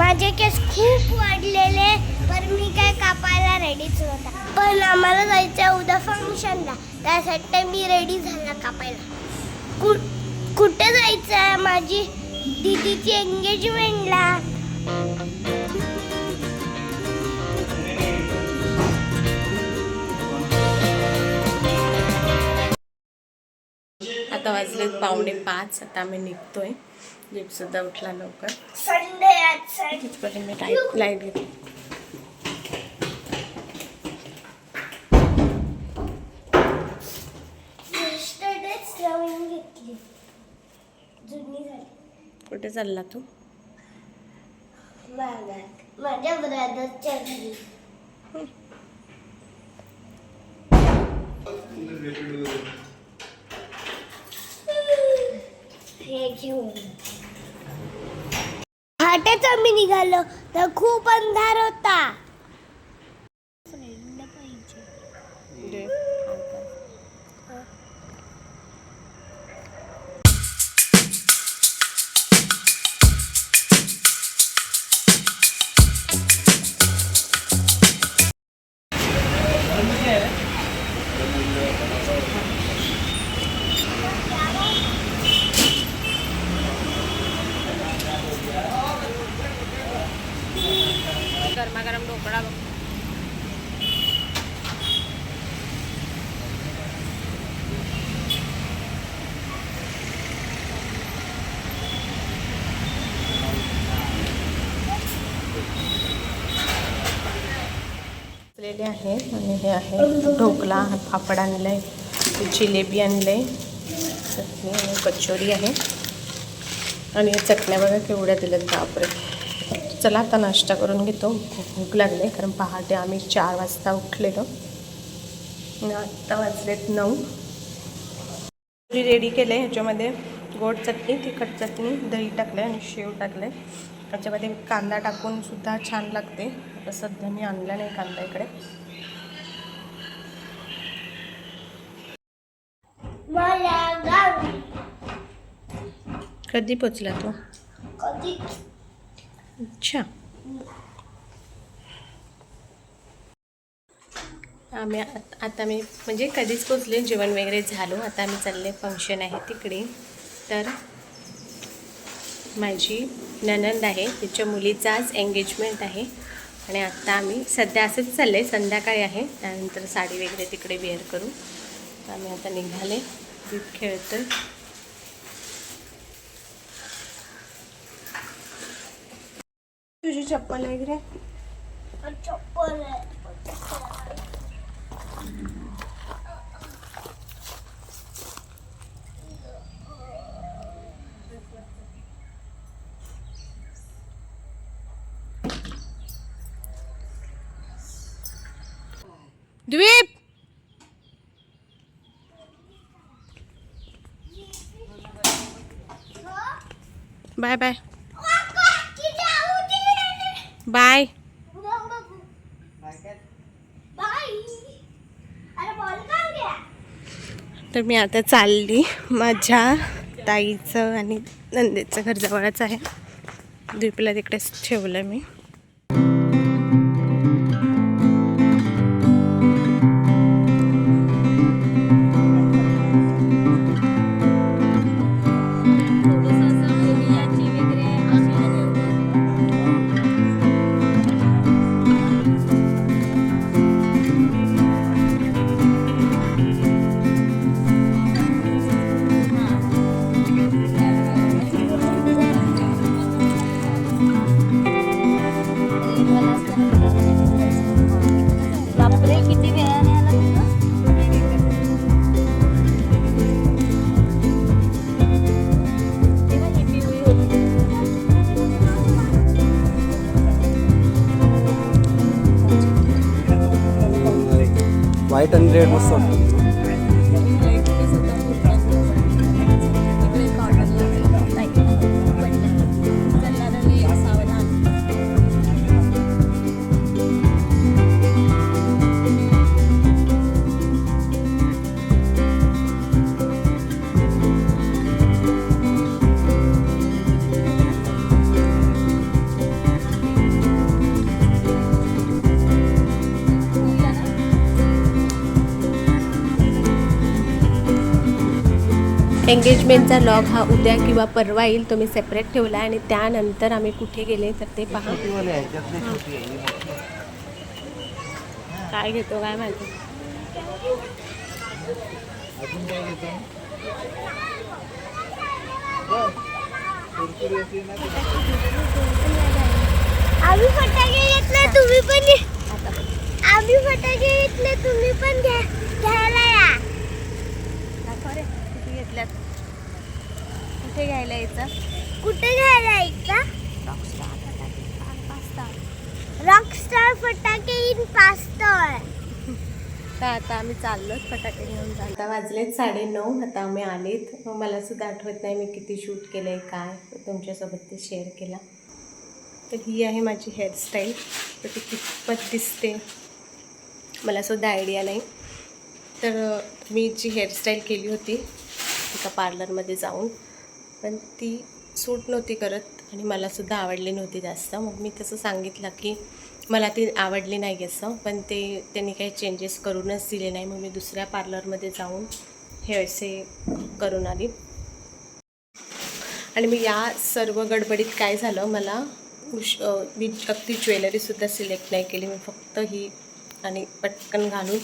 माझे केस खूप वाढलेले पण मी काय कापायला रेडीच नव्हता. पण आम्हाला जायचं उद्या फंक्शनला त्यासाठी मी रेडी झाला कापायला. कु कुठे जायचं आहे माझी दीदीची एंगेजमेंटला आता वाजलेत पावणे पाच आता आम्ही निघतोय. दीप सुद्धा उठला लवकर. संडे आज संडे तिथपर्यंत मी लाइट लाइट घेतली. कुठे चालला तू? माझ्या ब्रदरच्या घरी. हे घेऊन. पहाटेच आम्ही निघालो तर खूप अंधार होता. लेले आहे. आणि हे आहे ढोकला पापड आहे जिलेबी आणलं आहे चटणी आणि कचोरी आहे. आणि या चटण्या बघा केवढ्या दिल्यात बापरे. चला आता नाश्ता करून घेतो. भूक लागले कारण पहाटे आम्ही चार वाजता उठलेलो. आत्ता वाजलेत नऊ. रेडी केलं आहे ह्याच्यामध्ये गोड चटणी तिखट चटणी दही टाकलं आणि शेव टाकलं आहे त्याच्यामध्ये कांदा टाकून सुद्धा छान लागते. आता सध्या मी आणला नाही कांदा इकडे. कधी पोचला तो? अच्छा. आम्ही आत- मी म्हणजे कधीच पोचले जेवण वगैरे झालो. आता आम्ही चालले फंक्शन आहे तिकडे. तर माझी ननंद आहे तिच्या मुलीचा आज एंगेजमेंट आहे. आणि आत्ता आम्ही सध्या असंच चाललं आहे. संध्याकाळी आहे. त्यानंतर साडी वगैरे तिकडे वेअर करू. तर आम्ही आता निघाले. दूध खेळतोय. तुझी चप्पल वगैरे? चप्पल द्वीप! Bye bye. बाय. तर मी आता चालली. माझ्या ताईचं आणि नंदेचं घर जवळच आहे. द्वीपला तिकडेच ठेवलं मी. बापरे किती वेळाने आला व्हाईट एंगेजमेंटचा लॉग हा उद्या किंवा परवा येईल तो मी सेपरेट ठेवला आहे आणि त्यानंतर आम्ही कुठे गेले तर ते पहा. काय घेतो काय माहिती? आम्ही फटाके घेतले तुम्ही पण आम्ही फटाके घेतले तुम्ही पण घ्या घ्यायला या किती घेतल्यात कुठे घ्यायला यायचं. कुठे घ्यायला यायचा? रॉकस्टार फटाके. इन पास्तर तर आता आम्ही चाललोच फटाके घेऊन जातो आता वाजलेत साडेनऊ आता आम्ही आलेत. मला सुद्धा आठवत नाही मी किती शूट केलं आहे काय तुमच्यासोबत ते शेअर केला. तर ही आहे माझी हेअरस्टाईल तर ती कितपत दिसते मला सुद्धा आयडिया नाही. तर मी जी हेअरस्टाईल केली होती एका पार्लरमध्ये जाऊन पण ती सूट नव्हती करत आणि मलासुद्धा आवडली नव्हती जास्त. मग मी तसं सांगितलं की मला ती आवडली नाही असं पण ते त्यांनी काही चेंजेस करूनच दिले नाही. मग मी दुसऱ्या पार्लरमध्ये जाऊन हे असे करून आली. आणि मी या सर्व गडबडीत काय झालं मला उश मी अगदी ज्वेलरीसुद्धा सिलेक्ट नाही केली. मी फक्त ही आणि पटकन घालून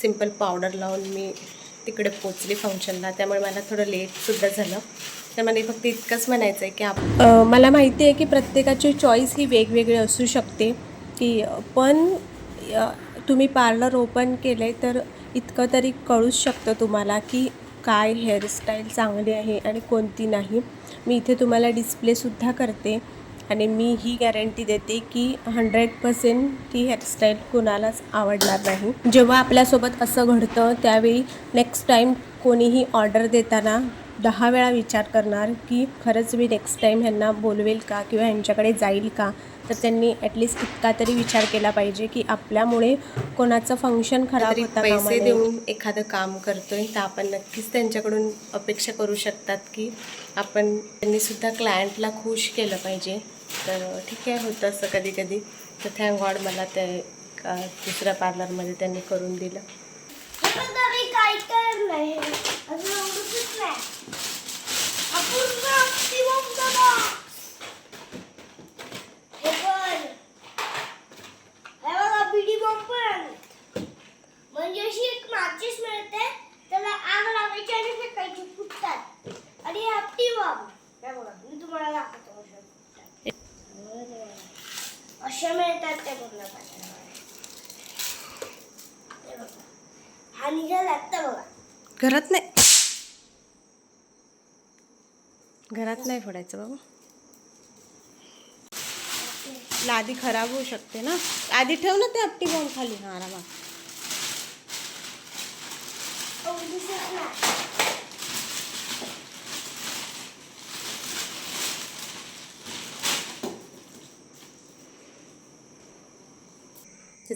सिंपल पावडर लावून मी तिकडे पोचले फंक्शनला त्यामुळे मला थोडं लेटसुद्धा झालं. तर मला फक्त इतकंच म्हणायचं आहे की आप मला माहिती आहे की प्रत्येकाची चॉईस ही वेगवेगळी असू शकते. की पण तुम्ही पार्लर ओपन केलं आहे तर इतकं तरी कळूच शकतं तुम्हाला की काय हेअरस्टाईल चांगली आहे आणि कोणती नाही. मी इथे तुम्हाला डिस्प्लेसुद्धा करते. आणि मी ही गॅरंटी देते की हंड्रेड पर्सेंट ती हेअरस्टाईल कुणालाच आवडणार नाही. जेव्हा आपल्यासोबत असं घडतं त्यावेळी नेक्स्ट टाईम कोणीही ऑर्डर देताना दहा वेळा विचार करणार की खरंच मी नेक्स्ट टाईम ह्यांना बोलवेल का किंवा ह्यांच्याकडे जाईल का? तर त्यांनी ॲटलिस्ट इतका तरी विचार केला पाहिजे की आपल्यामुळे कोणाचं फंक्शन खराब होता पैसे देऊन एखादं काम करतोय तर आपण नक्कीच त्यांच्याकडून अपेक्षा करू शकतात की आपण त्यांनी सुद्धा क्लायंटला खुश केलं पाहिजे. तर ठीक आहे होतं असं कधी कधी. तर थँक गॉड मला ते अ, दुसऱ्या पार्लरमध्ये त्यांनी करून दिलं. हे काय करत नाही. हे बघ. हे बघा बिडी पण म्हणजे अशी एक माचीस मिळते त्याला आग लावायची आणि फेकायची फुटतात. आणि हे हप्ती बॉम्ब बघा मी तुम्हाला दाखवतो अशा फुटतात. अशा मिळतात ते पूर्ण. हे निघाला आत्ता बघा. घरात नाही. घरात नाही फोडायचं बाबा. लादी खराब होऊ शकते ना. आधी ठेव ना ते आपटी बॉम्ब खाली. हा आरामात Oh, दिसत नाही. तर